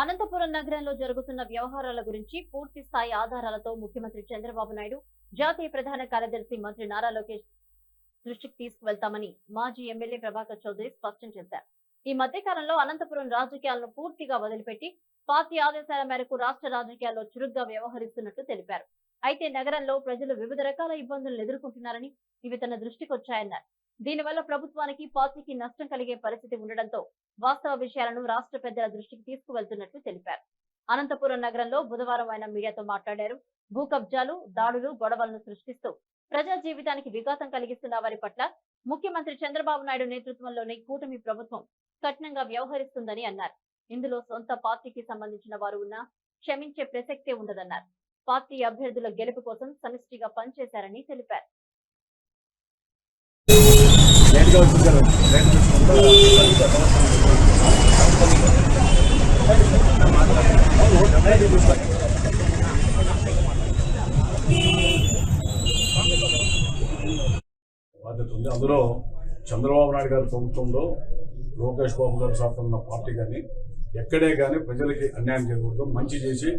అనంతపురం నగరంలో జరుగుతున్న వ్యవహారాల గురించి పూర్తి స్థాయి ఆధారాలతో ముఖ్యమంత్రి చంద్రబాబు నాయుడు జాతీయ ప్రధాన కార్యదర్శి మంత్రి నారా లోకేష్ దృష్టికి తీసుకువెళ్తామని మాజీ ఎమ్మెల్యే ప్రభాకర్ చౌదరి స్పష్టం చేశారు. ఈ మధ్య కాలంలో అనంతపురం రాజకీయాలను పూర్తిగా వదిలిపెట్టి పార్టీ ఆదేశాల మేరకు రాష్ట్ర రాజకీయాల్లో చురుగ్గా వ్యవహరిస్తున్నట్లు తెలిపారు. అయితే నగరంలో ప్రజలు వివిధ రకాల ఇబ్బందులను ఎదుర్కొంటున్నారని ఇవి తన దృష్టికి వచ్చాయన్నారు దీనివల్ల ప్రభుత్వానికి పార్టీకి నష్టం కలిగే పరిస్థితి ఉండడంతో వాస్తవ విషయాలను రాష్ట్ర పెద్దల దృష్టికి తీసుకువెళ్తున్నట్లు తెలిపారు. అనంతపురం నగరంలో బుధవారం ఆయన మీడియాతో మాట్లాడారు. భూ కబ్జాలు దాడులు గొడవలను సృష్టిస్తూ ప్రజా జీవితానికి విఘాతం కలిగిస్తున్న వారి పట్ల ముఖ్యమంత్రి చంద్రబాబు నాయుడు నేతృత్వంలోని కూటమి ప్రభుత్వం కఠినంగా వ్యవహరిస్తుందని అన్నారు. ఇందులో సొంత పార్టీకి సంబంధించిన వారు ఉన్నా క్షమించే ప్రసక్తే ఉండదన్నారు. పార్టీ అభ్యర్థుల గెలుపు కోసం సమిష్టిగా పనిచేశారని తెలిపారు. ఉంది. అందులో చంద్రబాబు నాయుడు గారి ప్రభుత్వంలో లోకేష్ బాబు గారు సాగుతున్న పార్టీ కానీ ఎక్కడే కానీ ప్రజలకి అన్యాయం చేయకూడదు మంచి చేసి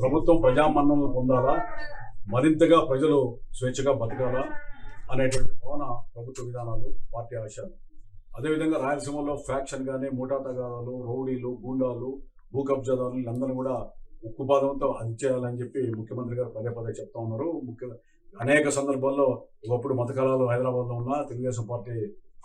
ప్రభుత్వం ప్రజామన్నలు పొందాలా మరింతగా ప్రజలు స్వేచ్ఛగా బతకాలా అనేటువంటి భవన ప్రభుత్వ విధానాలు పార్టీ ఆశయాలు. అదేవిధంగా రాయలసీమలో ఫ్యాక్షన్ కానీ ముఠా తగాదాలు రౌడీలు గూండాలు భూ కబ్జాదారులు వీళ్ళందరూ కూడా ఉక్కుపాదంతో అది చేయాలని చెప్పి ముఖ్యమంత్రి గారు పదే పదే చెప్తా ఉన్నారు. ముఖ్య అనేక సందర్భాల్లో ఒకప్పుడు మతకాలాలు హైదరాబాద్లో ఉన్న తెలుగుదేశం పార్టీ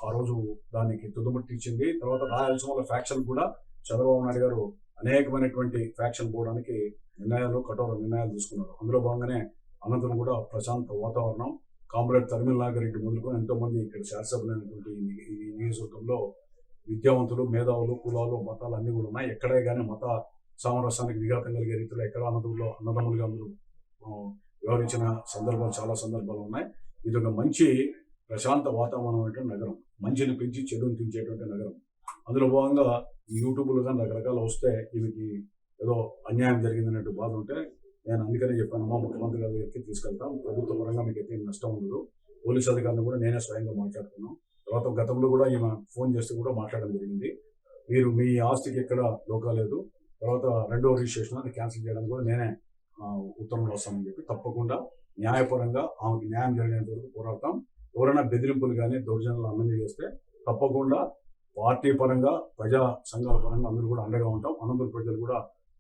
ఆ రోజు దానికి తుదుముట్టించింది తర్వాత రాయలసీమలో ఫ్యాక్షన్ కూడా చంద్రబాబు నాయుడు గారు అనేకమైనటువంటి ఫ్యాక్షన్ పోవడానికి నిర్ణయాలు కఠోర నిర్ణయాలు తీసుకున్నారు. అందులో భాగంగానే అనంతరం కూడా ప్రశాంత వాతావరణం కామ్రేడ్ తరిమిల్ నాగరెడ్డి మొదలుకొని ఎంతోమంది ఇక్కడ శాసనసభ్యులైనటువంటి ఈ నియోజకవర్గంలో విద్యావంతులు మేధావులు కులాలు మతాలు అన్ని కూడా ఉన్నాయి. ఎక్కడే కానీ మత సామరస్యానికి విఘాతం కలిగే రీతిలో ఎక్కడ అనంతపురంలో అన్నదమ్ములుగా అందరూ వ్యవహరించిన సందర్భాలు చాలా సందర్భాలు ఉన్నాయి. ఇది ఒక మంచి ప్రశాంత వాతావరణం అంటే నగరం. మంచిని పెంచి చెడుని పెంచేటువంటి నగరం. అందులో భాగంగా ఈ కానీ రకరకాల వస్తే వీరికి ఏదో అన్యాయం జరిగిందన్నట్టు బాధ ఉంటే నేను అందుకనే చెప్పాను మా ముఖ్యమంత్రి గారి దగ్గరికి తీసుకెళ్తాం. ప్రభుత్వ పరంగా మీకు అయితే నష్టం ఉండదు. పోలీస్ అధికారులు కూడా నేనే స్వయంగా మాట్లాడుతున్నాం. తర్వాత గతంలో కూడా ఈమె ఫోన్ చేస్తే కూడా మాట్లాడడం జరిగింది. మీరు మీ ఆస్తికి ఎక్కడ లోకా లేదు. తర్వాత రెండో రిజిస్ట్రేషన్ అది క్యాన్సిల్ చేయడం కూడా నేనే ఉత్తర్వులు వస్తామని చెప్పి తప్పకుండా న్యాయపరంగా ఆమెకి న్యాయం జరిగేంత వరకు పోరాడతాం. ఎవరైనా బెదిరింపులు కానీ దౌర్జన్యాలు అమలు చేస్తే తప్పకుండా పార్టీ పరంగా ప్రజా సంఘాల పరంగా అందరూ కూడా అండగా ఉంటాం. అనంతపురం ప్రజలు కూడా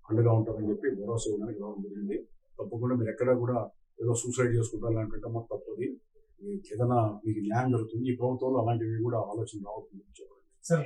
అండగా ఉంటారని చెప్పి భరోసా ఇవ్వడానికి రావడం జరిగింది. తప్పకుండా మీరు ఎక్కడ కూడా ఏదో సూసైడ్ చేసుకుంటారు అనుకుంటే మాకు తప్పది. ఏదైనా మీకు న్యాయం జరుగుతుంది. ఈ ప్రభుత్వంలో అలాంటివి కూడా ఆలోచన రావద్దని చెప్పండి. సార్